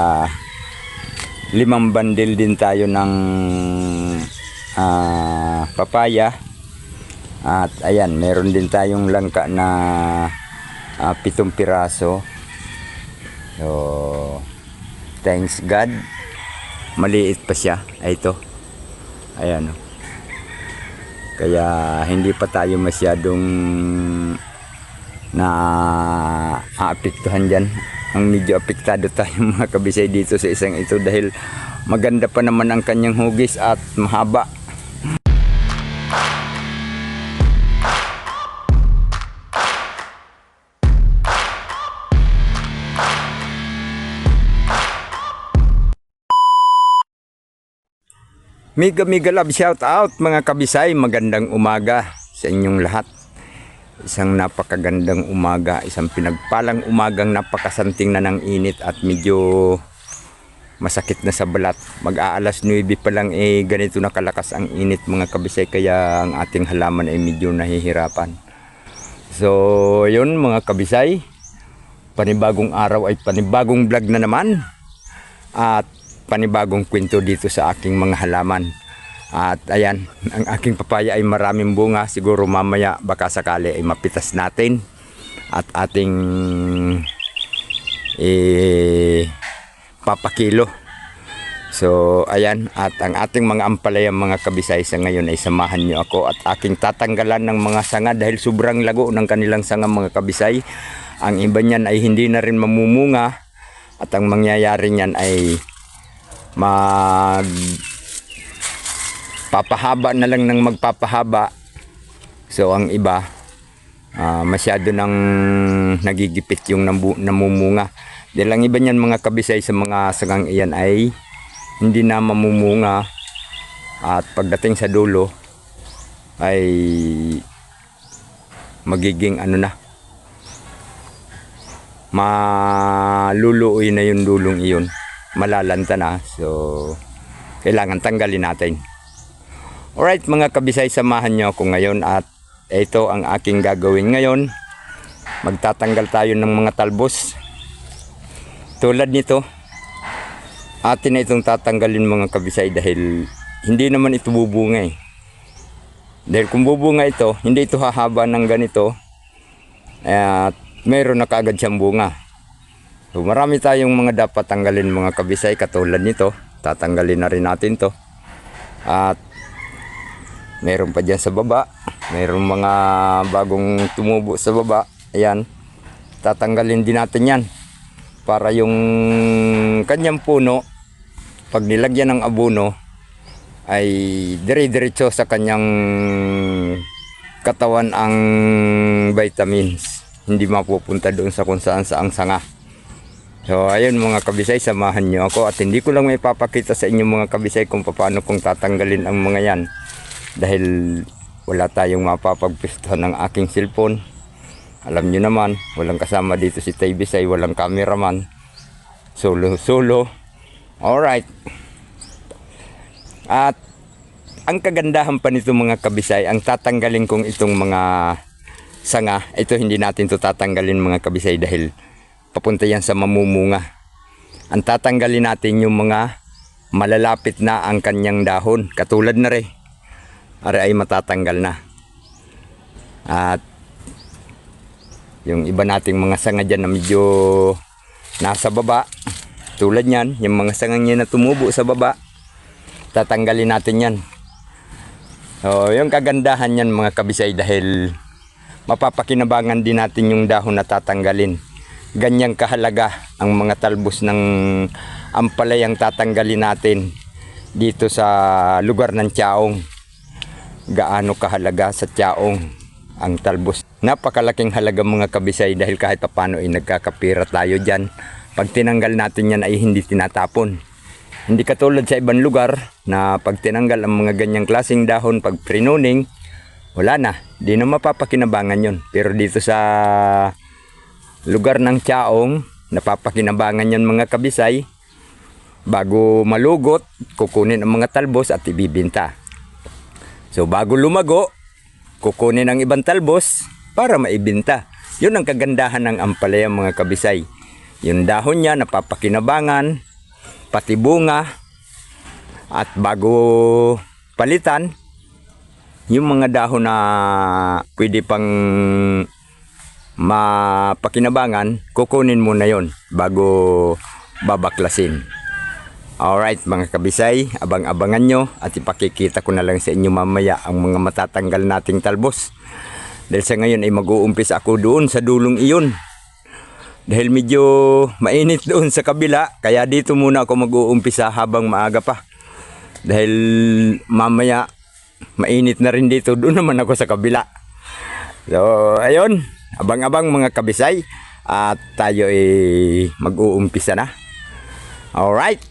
Ah, limang bandil din tayo ng ah, papaya. At ayan, meron din tayong langka na ah, pitong piraso. So, thanks God. Maliit pa siya. Ay, ito. Ayan. oh. Kaya hindi pa tayo masyadong na aapektuhan dyan. Ang medyo apektado tayo mga kabisay dito sa isang ito dahil maganda pa naman ang kanyang hugis at mahaba. Mega mega love shout out mga kabisay, magandang umaga sa inyong lahat. Isang napakagandang umaga, isang pinagpalang umagang napakasanting na ng init at medyo masakit na sa balat. Mag-aalas 9 pa lang eh ganito na kalakas ang init mga kabisay kaya ang ating halaman ay medyo nahihirapan. So yun mga kabisay, panibagong araw ay panibagong vlog na naman at panibagong kwento dito sa aking mga halaman. At ayan, ang aking papaya ay maraming bunga. Siguro mamaya baka sakali ay mapitas natin. At ating eh, papakilo. So ayan, at ang ating mga ampalaya mga kabisay sa ngayon ay samahan niyo ako at aking tatanggalan ng mga sanga dahil sobrang lago ng kanilang sanga mga kabisay. Ang iba niyan ay hindi na rin mamumunga at ang mangyayari niyan ay mag papahaba na lang ng magpapahaba. So ang iba ah, masyado nang nagigipit yung namu- namumunga. Dahil ang iba niyan mga kabisay sa mga sangang iyan ay hindi na mamumunga at pagdating sa dulo ay magiging ano na maluluoy na yung dulong iyon malalanta na so kailangan tanggalin natin alright mga kabisay samahan nyo ako ngayon at ito ang aking gagawin ngayon magtatanggal tayo ng mga talbos tulad nito atin na itong tatanggalin mga kabisay dahil hindi naman ito bubunga eh dahil kung bubunga ito hindi ito hahaba ng ganito at mayroon na kaagad siyang bunga So, marami tayong mga dapat tanggalin mga kabisay katulad nito. Tatanggalin na rin natin to. At meron pa dyan sa baba. Meron mga bagong tumubo sa baba. Ayan. Tatanggalin din natin yan. Para yung kanyang puno, pag nilagyan ng abono, ay dire-diretso sa kanyang katawan ang vitamins. Hindi mapupunta doon sa kung saan sa ang sanga. So ayun mga kabisay, samahan nyo ako at hindi ko lang may papakita sa inyo mga kabisay kung paano kong tatanggalin ang mga yan. Dahil wala tayong mapapagpistuhan ng aking cellphone. Alam nyo naman, walang kasama dito si Tay Bisay, walang cameraman. Solo, solo. Alright. At ang kagandahan pa nito mga kabisay, ang tatanggalin kong itong mga sanga, ito hindi natin to tatanggalin mga kabisay dahil papunta yan sa mamumunga. Ang tatanggalin natin yung mga malalapit na ang kanyang dahon. Katulad na rin. Are ay matatanggal na. At yung iba nating mga sanga dyan na medyo nasa baba. Tulad yan, yung mga sangang yan na tumubo sa baba. Tatanggalin natin yan. So, yung kagandahan yan mga kabisay dahil mapapakinabangan din natin yung dahon na tatanggalin ganyang kahalaga ang mga talbos ng ampalayang tatanggalin natin dito sa lugar ng Tiaong. Gaano kahalaga sa Tiaong ang talbos. Napakalaking halaga mga kabisay dahil kahit papano ay nagkakapira tayo dyan. Pag tinanggal natin yan ay hindi tinatapon. Hindi katulad sa ibang lugar na pag tinanggal ang mga ganyang klaseng dahon pag prinuning, wala na. Di na mapapakinabangan yon Pero dito sa lugar ng Tiaong, napapakinabangan yan mga kabisay. Bago malugot, kukunin ang mga talbos at ibibinta. So bago lumago, kukunin ang ibang talbos para maibinta. Yun ang kagandahan ng ampalaya mga kabisay. Yung dahon niya napapakinabangan pati bunga at bago palitan yung mga dahon na pwede pang mapakinabangan, kukunin mo na yon bago babaklasin. Alright mga kabisay, abang-abangan nyo at ipakikita ko na lang sa inyo mamaya ang mga matatanggal nating talbos. Dahil sa ngayon ay mag-uumpis ako doon sa dulong iyon. Dahil medyo mainit doon sa kabila, kaya dito muna ako mag-uumpisa habang maaga pa. Dahil mamaya mainit na rin dito, doon naman ako sa kabila. So, ayun, abang-abang mga kabisay at tayo ay mag-uumpisa na. Alright.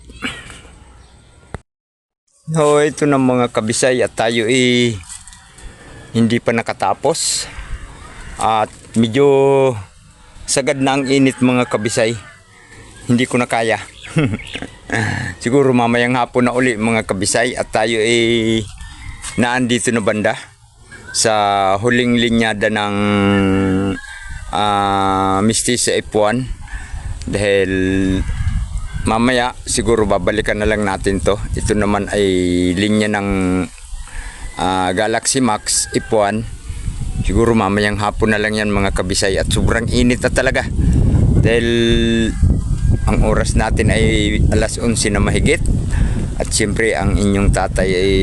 So, ito na mga kabisay at tayo ay hindi pa nakatapos. At medyo sagad na ang init mga kabisay. Hindi ko na kaya. Siguro mamayang hapon na uli mga kabisay at tayo ay naandito na banda sa huling linyada ng uh, Mistisa F1 dahil mamaya siguro babalikan na lang natin to. Ito naman ay linya ng ah, Galaxy Max F1 siguro mamayang hapon na lang yan mga kabisay. At sobrang init na talaga. Dahil ang oras natin ay alas 11 na mahigit. At siyempre ang inyong tatay ay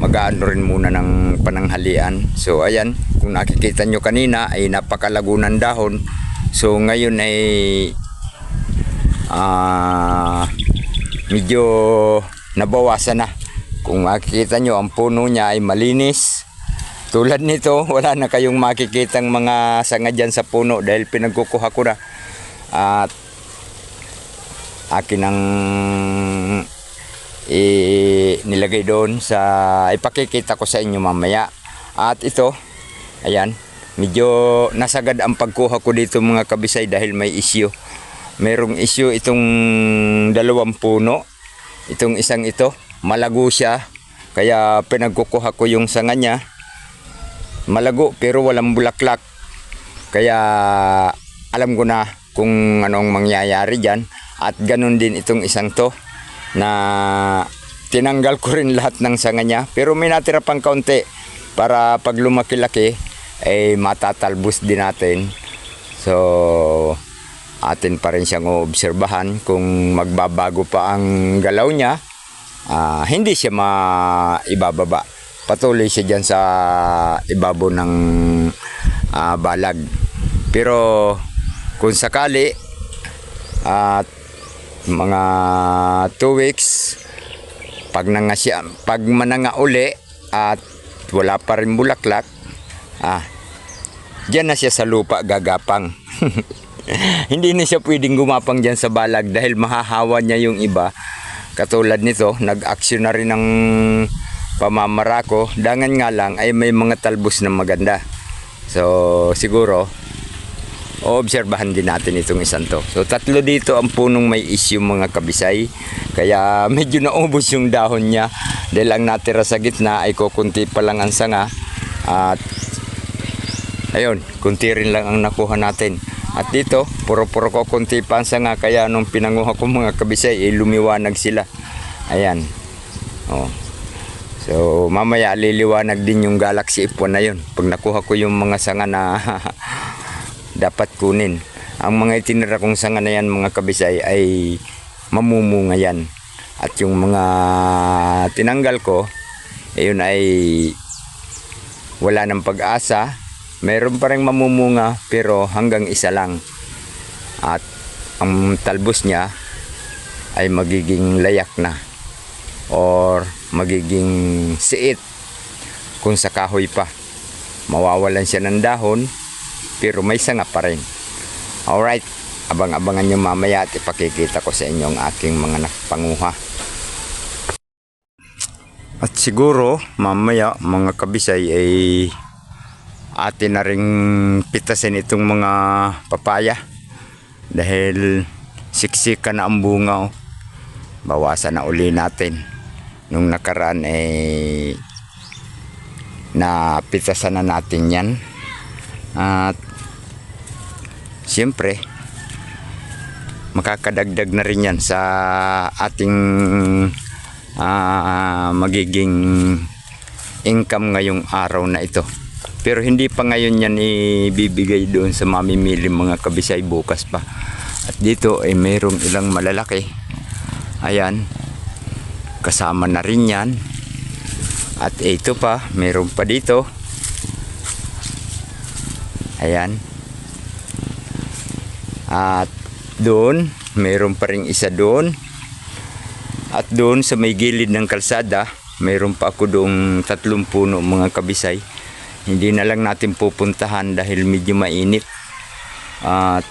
mag-aano rin muna ng pananghalian. So ayan, kung nakikita nyo kanina ay napakalago ng dahon. So ngayon ay ah medyo nabawasan na. Kung makikita nyo, ang puno niya ay malinis. Tulad nito, wala na kayong makikitang mga sanga dyan sa puno dahil pinagkukuha ko na. At akin ang nilagay doon sa ipakikita ko sa inyo mamaya. At ito, ayan, medyo nasagad ang pagkuha ko dito mga kabisay dahil may issue. Merong issue itong dalawang puno. Itong isang ito, malago siya. Kaya pinagkukuha ko yung sanga niya. Malago pero walang bulaklak. Kaya alam ko na kung anong mangyayari dyan. At ganun din itong isang to na tinanggal ko rin lahat ng sanga niya. Pero may natira pang kaunti para pag lumaki-laki ay matatalbos din natin. So, atin pa rin siyang obserbahan kung magbabago pa ang galaw niya. ah, hindi siya maibababa. Patuloy siya dyan sa ibabaw ng ah, balag. Pero kung sakali at mga 2 weeks pag nanga siya, pag mananga uli at wala pa rin bulaklak ah diyan na siya sa lupa gagapang hindi na siya pwedeng gumapang diyan sa balag dahil mahahawa niya yung iba katulad nito nag-action na rin ng pamamarako dangan nga lang ay may mga talbos na maganda so siguro obserbahan din natin itong isang to. So tatlo dito ang punong may issue mga kabisay. Kaya medyo naubos yung dahon niya. Dahil ang natira sa gitna ay kukunti pa lang ang sanga. At ayun, kunti rin lang ang nakuha natin. At dito, puro-puro ko kunti pa ang sanga. Kaya nung pinanguha ko mga kabisay, eh, lumiwanag sila. Ayan. Oh. So mamaya liliwanag din yung Galaxy F1 na yun. Pag nakuha ko yung mga sanga na dapat kunin. Ang mga itinira kong sanga na yan mga kabisay ay mamumunga yan. At yung mga tinanggal ko, ayun ay wala ng pag-asa. Meron pa rin mamumunga pero hanggang isa lang. At ang talbos niya ay magiging layak na or magiging siit kung sa kahoy pa. Mawawalan siya ng dahon pero may sanga pa rin. Alright, abang-abangan nyo mamaya at ipakikita ko sa inyo ang aking mga napanguha. At siguro mamaya mga kabisay ay atin na ring pitasin itong mga papaya dahil siksika na ang bunga oh. bawasan na uli natin nung nakaraan ay na pitasan na natin yan at siyempre makakadagdag na rin yan sa ating ah, magiging income ngayong araw na ito. Pero hindi pa ngayon yan ibibigay doon sa mamimili mga kabisay bukas pa. At dito ay mayroong ilang malalaki. Ayan. Kasama na rin yan. At ito pa, mayroon pa dito. Ayan. At doon, mayroon pa rin isa doon. At doon sa may gilid ng kalsada, mayroon pa ako doong tatlong puno mga kabisay. Hindi na lang natin pupuntahan dahil medyo mainit. At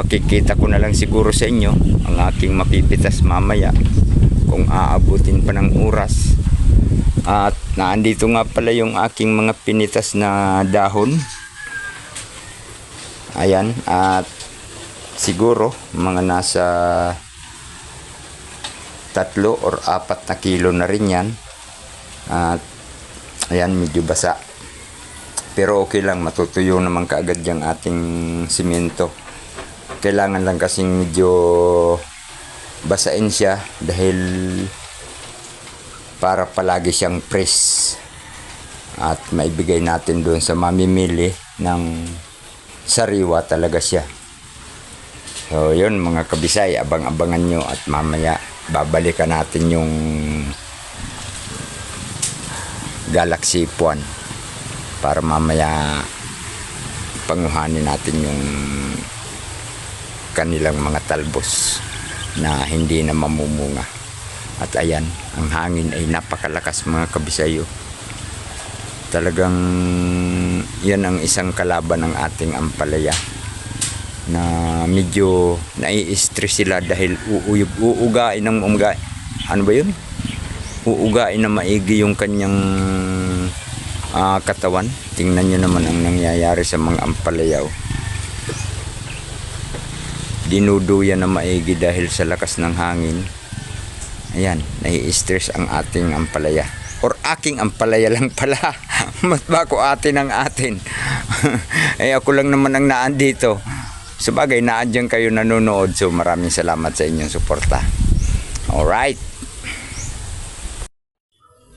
pakikita ko na lang siguro sa inyo ang aking mapipitas mamaya kung aabutin pa ng oras. At naandito nga pala yung aking mga pinitas na dahon. Ayan, at siguro mga nasa tatlo or apat na kilo na rin yan. At ayan, medyo basa. Pero okay lang, matutuyo naman kaagad yung ating simento. Kailangan lang kasing medyo basain siya dahil para palagi siyang press at maibigay natin doon sa mamimili ng sariwa talaga siya. So yun mga kabisay, abang-abangan nyo at mamaya babalikan natin yung Galaxy Puan para mamaya panguhanin natin yung kanilang mga talbos na hindi na mamumunga. At ayan, ang hangin ay napakalakas mga kabisayo. Talagang yan ang isang kalaban ng ating ampalaya na medyo nai-stress sila dahil uuyog, uugain ng umga. Ano ba yun? Uugain na maigi yung kanyang ah, katawan. Tingnan nyo naman ang nangyayari sa mga ampalayaw. Dinuduyan na maigi dahil sa lakas ng hangin. Ayan, nai-stress ang ating ampalaya. Or aking ampalaya lang pala. Mas bako atin ang atin. eh ako lang naman ang naan dito. Sabagay, naandyan kayo nanonood. So maraming salamat sa inyong suporta. Alright.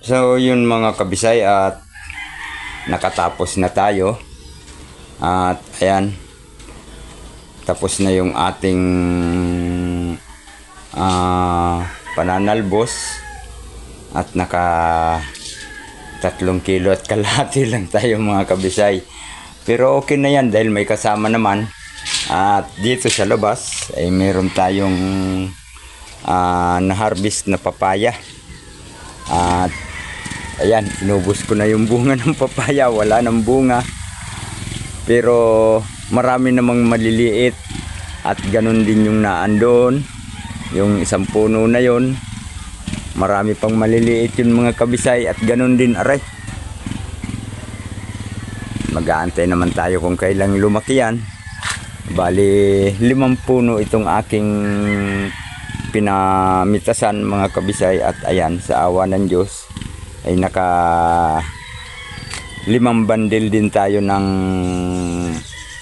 So yun mga kabisay at nakatapos na tayo. At ayan, tapos na yung ating ah, pananalbos at naka tatlong kilo at kalahati lang tayo mga kabisay. Pero okay na yan dahil may kasama naman. At dito sa labas ay meron tayong ah, na-harvest na papaya. At ayan, inubos ko na yung bunga ng papaya. Wala ng bunga. Pero marami namang maliliit at ganun din yung naandon. Yung isang puno na yon marami pang maliliit yung mga kabisay at ganun din aray. Mag-aantay naman tayo kung kailang lumaki yan. Bali, limang puno itong aking pinamitasan mga kabisay at ayan sa awa ng Diyos ay naka limang bandil din tayo ng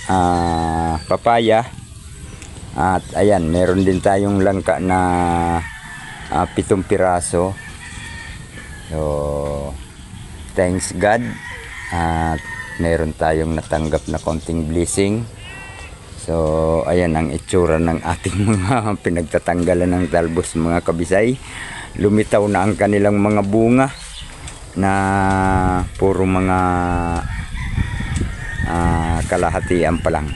ah, papaya. At ayan meron din tayong langka na ah, pitong piraso. So thanks God. At meron tayong natanggap na konting blessing. So ayan ang itsura ng ating mga pinagtatanggalan ng talbos mga kabisay. Lumitaw na ang kanilang mga bunga na puro mga ah, kalahatian pa lang.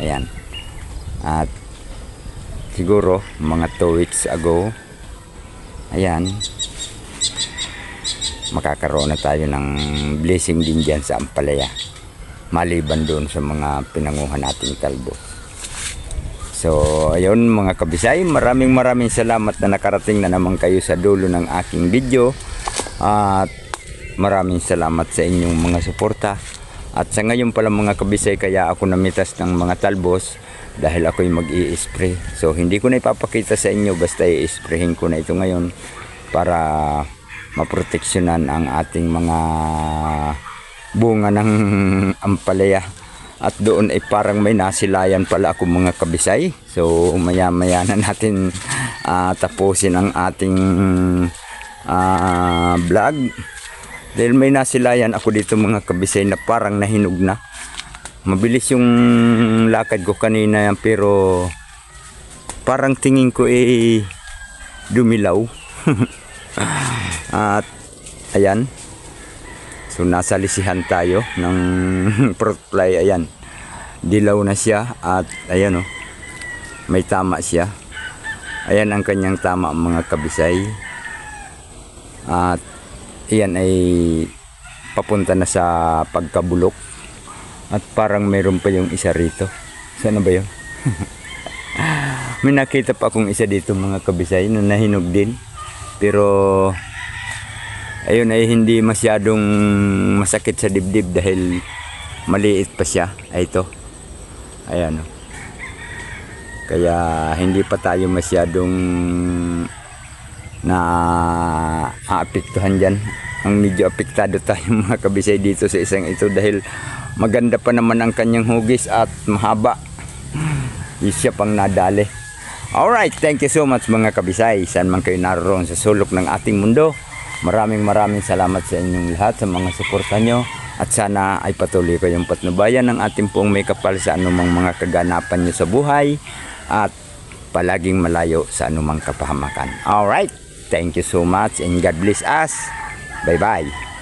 Ayan. At siguro mga 2 weeks ago ayan makakaroon na tayo ng blessing din dyan sa Ampalaya maliban doon sa mga pinanguhan nating talbo. So ayun mga kabisay maraming maraming salamat na nakarating na naman kayo sa dulo ng aking video. At maraming salamat sa inyong mga suporta at sa ngayon pala mga kabisay kaya ako namitas ng mga talbos dahil ako'y mag spray So hindi ko na ipapakita sa inyo basta i-sprayhin ko na ito ngayon para maproteksyonan ang ating mga bunga ng ampalaya. At doon ay parang may nasilayan pala ako mga kabisay. So maya maya na natin ah, tapusin ang ating ah, vlog. Dahil may nasilayan ako dito mga kabisay na parang nahinog na. Mabilis yung lakad ko kanina yan pero parang tingin ko eh dumilaw. At ayan. So nasa lisihan tayo ng fruit fly ayan. Dilaw na siya at ayan oh. May tama siya. Ayan ang kanyang tama mga kabisay. At iyan ay papunta na sa pagkabulok. At parang mayroon pa yung isa rito. Sana ba yun? May nakita pa akong isa dito mga kabisay na nahinog din. Pero ayun ay hindi masyadong masakit sa dibdib dahil maliit pa siya. Ay ito. Ayan oh. Kaya hindi pa tayo masyadong na aapektuhan dyan. Ang medyo apektado tayo mga kabisay dito sa isang ito dahil maganda pa naman ang kanyang hugis at mahaba. Siya pang nadali. Alright, thank you so much mga kabisay. Saan man kayo naroon sa sulok ng ating mundo. Maraming maraming salamat sa inyong lahat sa mga suporta nyo. At sana ay patuloy kayong patnubayan ng ating pong may kapal sa anumang mga kaganapan nyo sa buhay. At palaging malayo sa anumang kapahamakan. Alright, thank you so much and God bless us. Bye-bye.